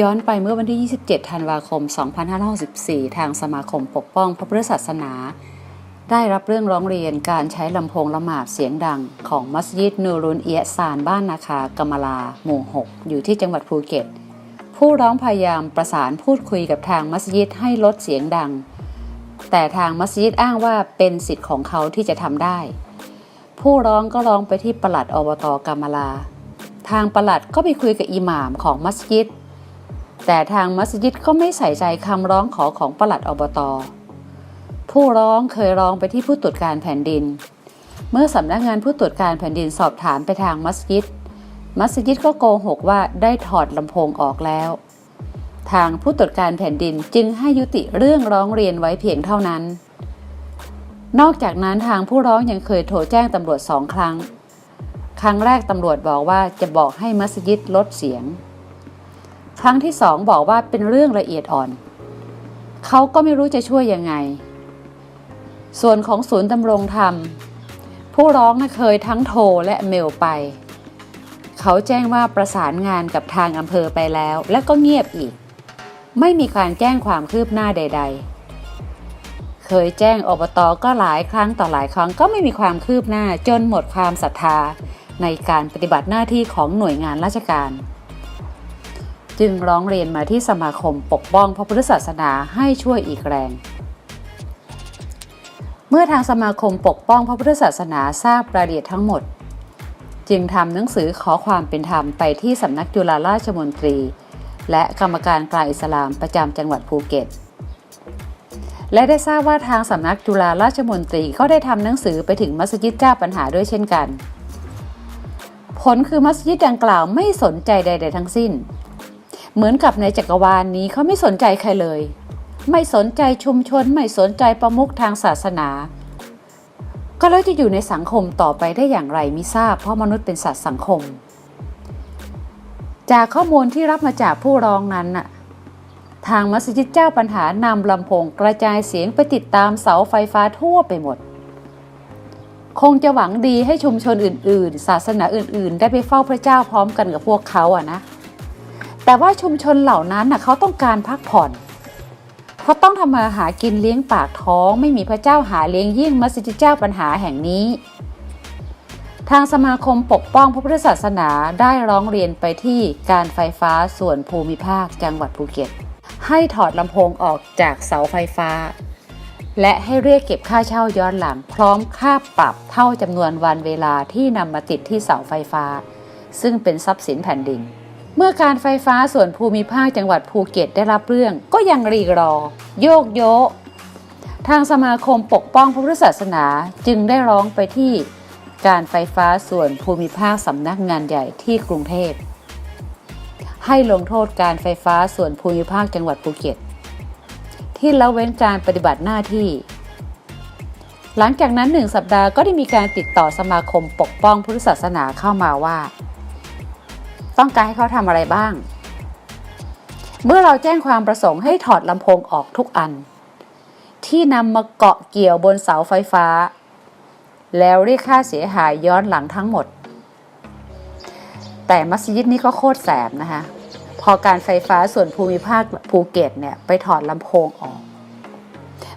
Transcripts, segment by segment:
ย้อนไปเมื่อวันที่ 27 ธันวาคม 2564 ทางสมาคมปกป้องพระพุทธศาสนา ได้รับเรื่องร้องเรียนการใช้ลำโพงละหมาดเสียงดัง ของมัสยิดนูรุนเอียซานบ้านนาคากมลา หมู่ 6 อยู่ที่จังหวัดภูเก็ต ผู้ร้องพยายามประสานพูดคุยกับทางมัสยิดให้ลดเสียงดัง แต่ทางมัสยิดอ้างว่าเป็นสิทธิ์ของเขาที่จะทำได้ ผู้ร้องก็ร้องไปที่ปลัดอบตกำมลา ทางปลัดก็ไปคุยกับอิหม่ามของมัสยิด แต่ทางมัสยิดก็ไม่ใส่ใจคำร้องขอของปลัดอบต ผู้ร้องเคยร้องไปที่ผู้ตรวจการแผ่นดิน เมื่อสำนักงานผู้ตรวจการแผ่นดินสอบถามไปทางมัสยิด มัสยิดก็โกหกว่าได้ถอดลำโพงออกแล้ว ทางผู้ตรวจการแผ่นดินจึงให้ยุติเรื่องร้องเรียนไว้เพียงเท่านั้น นอกจากนั้นทางผู้ร้องยังเคยโทรแจ้งตำรวจสองครั้ง ครั้งแรกตำรวจบอกว่าจะบอกให้มัสยิดลดเสียง ครั้งที่สองบอกว่าเป็นเรื่องละเอียดอ่อน เขาก็ไม่รู้จะช่วยยังไง ส่วนของศูนย์ดำรงธรรม ผู้ร้องน่ะเคยทั้งโทรและเมลไป เขาแจ้งว่าประสานงานกับทางอำเภอไปแล้ว และก็เงียบอีก ไม่มีการแจ้งความคืบหน้าใด ๆ เคยแจ้งอบตก็หลายครั้งต่อหลายครั้งก็ไม่มีความคืบหน้าจนหมดความศรัทธาในการปฏิบัติหน้าที่ของหน่วยงานราชการ จึงร้องเรียนมาที่สมาคมปกป้องพระพุทธศาสนาให้ช่วยอีกแรง เมื่อทางสมาคมปกป้องพระพุทธศาสนาทราบรายละเอียดทั้งหมด จึงทำหนังสือขอความเป็นธรรมไปที่สำนักจุฬาราชมนตรี และกรรมการกลางอิสลามประจำจังหวัดภูเก็ตและได้ทราบว่าทางสำนักจุฬาราชมนตรีก็ได้ทำหนังสือไปถึงมัสยิดเจ้าปัญหาด้วยเช่นกัน ผลคือมัสยิดดังกล่าวไม่สนใจใด ๆ ทั้งสิ้น เหมือนกับในจักรวาลนนี้เขาไม่สนใจใครเลย ไม่สนใจชุมชน ไม่สนใจประมุขทางศาสนา ก็แล้วจะอยู่ในสังคมต่อไปได้อย่างไรมิทราบ เพราะมนุษย์เป็นสัตว์สังคม จากข้อมูลที่รับมาจากผู้ร้องนั้นน่ะทางมัสยิดเจ้าปัญหานำลำโพงกระจายเสียงไปติดตามเสาไฟฟ้าทั่วไปหมด คงจะหวังดีให้ชุมชนอื่น ๆ ศาสนาอื่น ๆ ได้ไปเฝ้าพระเจ้าพร้อมกันกับพวกเขาอะนะ แต่ว่าชุมชนเหล่านั้นน่ะเขาต้องการพักผ่อนเขาต้องทำมาหากินเลี้ยงปากท้องไม่มีพระเจ้าหาเลี้ยงยิ่งมัสยิดเจ้าปัญหาแห่งนี้ ทางสมาคมปกป้องพระพุทธศาสนาได้ร้องเรียนไปที่การไฟฟ้าส่วนภูมิภาคจังหวัดภูเก็ต ให้ถอดลำโพงออกจากเสาไฟฟ้า และให้เรียกเก็บค่าเช่าย้อนหลัง พร้อมค่าปรับเท่าจำนวนวันเวลาที่นำมาติดที่เสาไฟฟ้า ซึ่งเป็นทรัพย์สินแผ่นดิน เมื่อการไฟฟ้าส่วนภูมิภาคจังหวัดภูเก็ตได้รับเรื่องก็ยังรีรอ โยกโยะทางสมาคมปกป้องพระพุทธศาสนาจึงได้ร้องไปที่การไฟฟ้าส่วนภูมิภาคสำนักงานใหญ่ที่กรุงเทพ ให้ลงโทษการไฟฟ้าส่วนภูมิภาคจังหวัดภูเก็ต ที่ละเว้นการปฏิบัติหน้าที่ หลังจากนั้นหนึ่งสัปดาห์ก็ได้มีการติดต่อสมาคมปกป้องพุทธศาสนาเข้ามาว่า ต้องการให้เขาทำอะไรบ้าง เมื่อเราแจ้งความประสงค์ให้ถอดลำโพงออกทุกอัน ที่นำมาเกาะเกี่ยวบนเสาไฟฟ้า แล้วเรียกค่าเสียหายย้อนหลังทั้งหมด แต่มัสยิดนี้ก็โคตรแสบนะคะพอการไฟฟ้าส่วนภูมิภาคภูเก็ตเนี่ยไปถอดลำโพงออก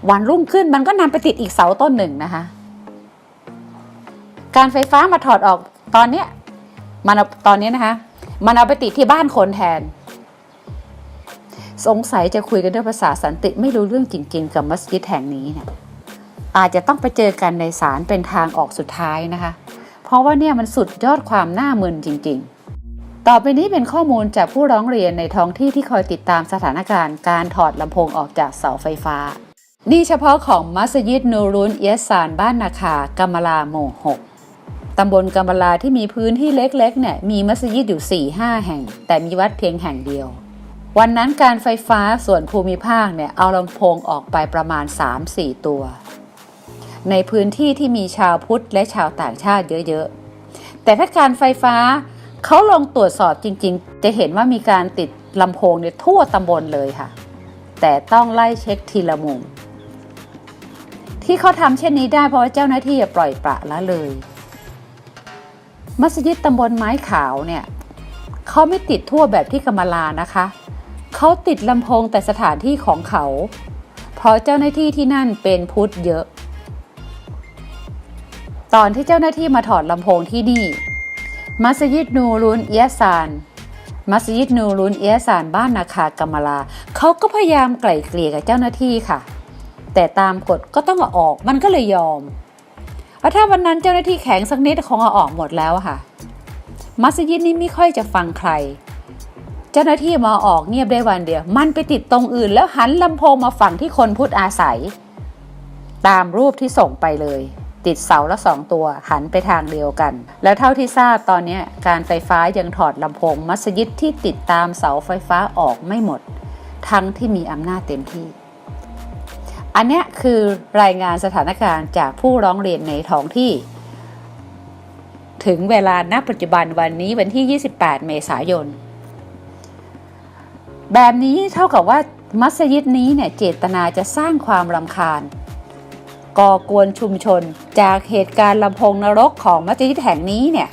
วันรุ่งขึ้นมันก็นำไปติดอีกเสาต้นหนึ่งนะคะ การไฟฟ้ามาถอดออกตอนเนี้ยมันเอาตอนนี้นะคะ มันเอาไปติดที่บ้านคนแทน สงสัยจะคุยกันด้วยภาษาสันติไม่รู้เรื่องจริงๆ กับมัสยิดแห่งนี้เนี่ยอาจจะต้องไปเจอกันในศาลเป็นทางออกสุดท้ายนะคะ เพราะว่าเนี่ยมันสุดยอดความน่ามึนจริง ๆต่อไปนี้เป็นข้อมูลจากผู้ร้องเรียนในท้องที่ที่คอยติดตามสถานการณ์การถอดลำโพงออกจากเสาไฟฟ้า นี่เฉพาะของมัสยิดนูรุนเอียสานบ้านนาคากำมลาโมหก ตำบลกำมะลาที่มีพื้นที่เล็กๆเนี่ยมีมัสยิดอยู่ 4 5 แห่ง แต่มีวัดเพียงแห่งเดียว วันนั้นการไฟฟ้าส่วนภูมิภาคเนี่ยเอาลำโพงออกไปประมาณ 3-4 ตัว ในพื้นที่ที่มีชาวพุทธและชาวต่างชาติเยอะๆ แต่ถ้าการไฟฟ้าเขาลองตรวจสอบจริงๆ จะเห็นว่ามีการติดลำโพงเนี่ยทั่วตำบลเลยค่ะ แต่ต้องไล่เช็คทีละมุมที่เขาทำเช่นนี้ได้เพราะว่าเจ้าหน้าที่ปล่อยปละละเลย มัสยิดตำบลไม้ขาวเนี่ยเขาไม่ติดทั่วแบบที่กำมลานะคะ เขาติดลำโพงแต่สถานที่ของเขา เพราะเจ้าหน้าที่ที่นั่นเป็นพุทธเยอะ ตอนที่เจ้าหน้าที่มาถอดลำโพงที่นี่ มัสยิดนูรุนเอียซานมัสยิดนูรุนเอียซานบ้านนาคากำมลาเขาก็พยายามไกล่เกลี่ยกับเจ้าหน้าที่ค่ะ แต่ตามกฎก็ต้องออกมันก็เลยยอม แล้วถ้าวันนั้นเจ้าหน้าที่แข็งสักนิดคงเอาออกหมดแล้วค่ะ มัสยิดนี้ไม่ค่อยจะฟังใคร เจ้าหน้าที่มาออกเงียบได้วันเดียว มันไปติดตรงอื่นแล้วหันลำโพงมาฝั่งที่คนพูดอาศัย ตามรูปที่ส่งไปเลย ติดเสาละสองตัวหันไปทางเดียวกัน แล้วเท่าที่ทราบตอนนี้การไฟฟ้ายังถอดลำโพงมัสยิดที่ติดตามเสาไฟฟ้าออกไม่หมด ทั้งที่มีอำนาจเต็มที่ อันนี้คือรายงานสถานการณ์จากผู้ร้องเรียนในท้องที่ ถึงเวลาณปัจจุบันวันนี้วันที่ 28 เมษายน แบบนี้เท่ากับว่ามัสยิดนี้เนี่ยเจตนาจะสร้างความรำคาญ ก่อกวนชุมชนจากเหตุการณ์ลำพงนรกของมัสยิดแห่งนี้เนี่ย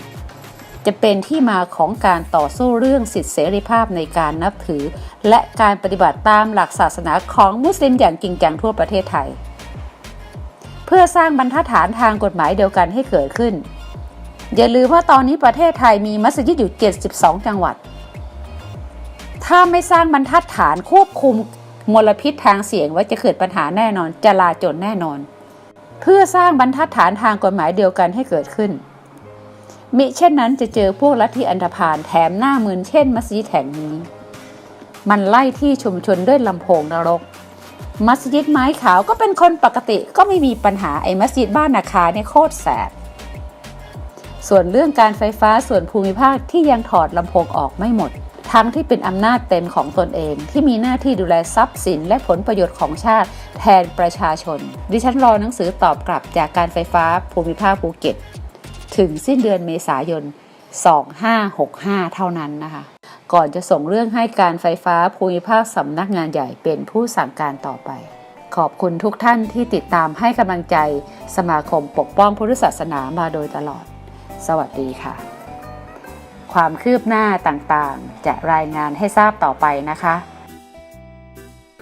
จะเป็นที่มาของการต่อสู้เรื่องสิทธิเสรีภาพในการนับถือ และการปฏิบัติตามหลักศาสนาของมุสลิมอย่างจริงจังทั่วประเทศไทย เพื่อสร้างบรรทัดฐานทางกฎหมายเดียวกันให้เกิดขึ้น อย่าลืมว่าตอนนี้ประเทศไทยมีมัสยิดอยู่ 72 จังหวัด ถ้าไม่สร้างบรรทัดฐานควบคุมมลพิษทางเสียงไว้จะเกิดปัญหาแน่นอนจะลาจนแน่นอน เพื่อสร้างบรรทัดฐานทางกฎหมายเดียวกันให้เกิดขึ้น มิเช่นนั้นจะเจอพวกลัทธิอันธพาลแถมหน้ามืนเช่นมัสยิดแห่งนี้ มันไล่ที่ชุมชนด้วยลำโพงนรก มัสยิดไม้ขาวก็เป็นคนปกติก็ไม่มีปัญหาไอ้มัสยิดบ้านนาคาเนี่ยโคตรแสบส่วนเรื่องการไฟฟ้าส่วนภูมิภาคที่ยังถอดลำโพงออกไม่หมด ทั้งที่เป็นอำนาจเต็มของตนเอง ที่มีหน้าที่ดูแลทรัพย์สินและผลประโยชน์ของชาติแทนประชาชน ดิฉันรอหนังสือตอบกลับจากการไฟฟ้าภูมิภาคภูเก็ต ถึงสิ้นเดือนเมษายน 2565 เท่านั้นนะคะ ก่อนจะส่งเรื่องให้การไฟฟ้าภูมิภาคสำนักงานใหญ่เป็นผู้สั่งการต่อไป ขอบคุณทุกท่านที่ติดตามให้กำลังใจสมาคมปกป้องพุทธศาสนามาโดยตลอด สวัสดีค่ะ ความคืบหน้าต่างๆ จะรายงานให้ทราบต่อไปนะคะ